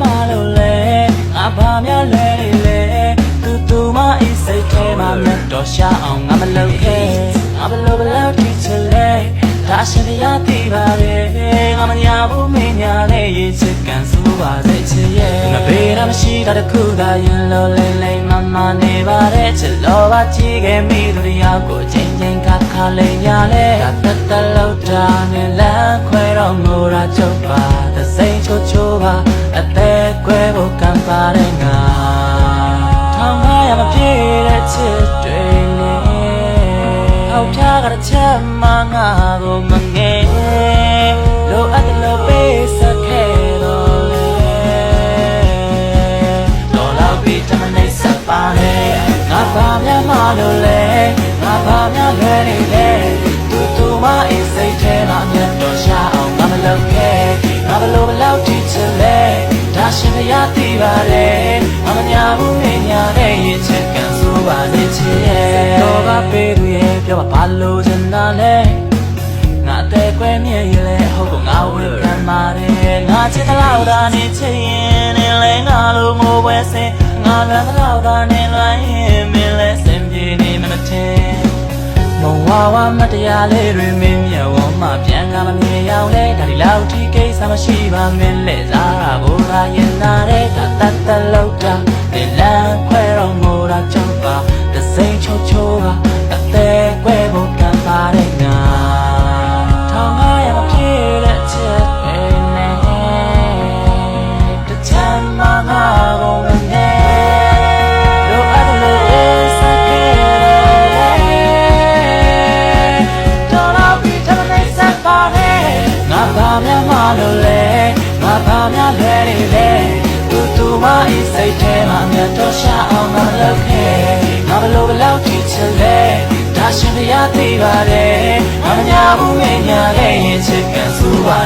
မလို့လဲငါဘာများလဲလဲသူသူမအိစိတ်ထဲမှာမြတ်တော်ရှာအောင်ငါမလုပ်ခဲ့ငါဘလို့ဘလို့ထိချင်လဲဒါရှင်တရားသိပါရဲ့ငါမညာဘူးမညာနဲ့ရေးချစ်ကန်ဆိုပါစေချစ်ရဲ့ငါဘေးရမရှိတာတခုသာရင်လို့လိမ့်လိမ့်မမနေပါတဲ့ချစ်လောပါကြည့်ခဲ့မိသူတရားကိုချင်းချင်းခါခါလေးညာလဲတတ်တလောက်တာနဲ့လမ်းခွဲတော့ငိုတာချုပ်ပါသစိန်ချိုချိုပါ အသက်ကွဲဖို့ကံပါတဲ့ငါထောင်ငါရမပြေတဲ့ချစ်တွေနဲ့ဟောက်ပြားကတစ်ချက်မှငါကိုမငယ်လိုအပ်တယ်လို့ပေးစခဲ့တော့လေတော်လောက်ပြီးတမနေစပါနဲ့ငါဘာများမလို့လဲငါဘာများလွယ်နေလဲသူသူမအိစိ ရှင်မရသိပါလေငါမညာဘူးနေညာနဲ့ရင်ချက်ကံဆိုပါစေချင်ရဲ့တော့ကပေးသူရဲ့ပြောပါဘာလို့ချင်တာလဲငါတဲ့ကွဲမြဲရလဲဟုတ်ကငါဝေခံပါတယ်ငါချစ်တဲ့လောက်သာနေချင်ရင်နေလဲငါလိုငိုပွဲစင်ငါလွမ်းတဲ့လောက်သာနေလွမ်းရင်မင်းလဲစင်ပြေနေမမထင်မဝဝမတရားလေးတွေမင်းမြေဝ မှပြန်ကမမြင်ရောက်လဲဒါဒီလောက်ထိကိစ္စမရှိပါမင်းလဲစားရဖို့သာရင်နာတဲ့ဒါတတ်တလောက်တာဒီလမ်းခွဲတော့ငိုတာကြောက်ပါတစိမ့်ချိုချိုကအသေးကွဲဖို့ကံ စပါနဲ့ငါဘာများမလို့လဲငါဘာများလွယ်နေလဲသူသူမအိစိတ်ထဲမှာမြတ်တော်ရှာအောင်ငါလုပ်ခဲ့ငါဘလို့ဘလောက်ထိချင်လဲဒါရှင်ဘုရားသိပါတယ်ငါမညာဘူးမညာခဲ့ရင်ချစ်ကန်စူပါစေချစ်ရဲ့ငါဘာမှ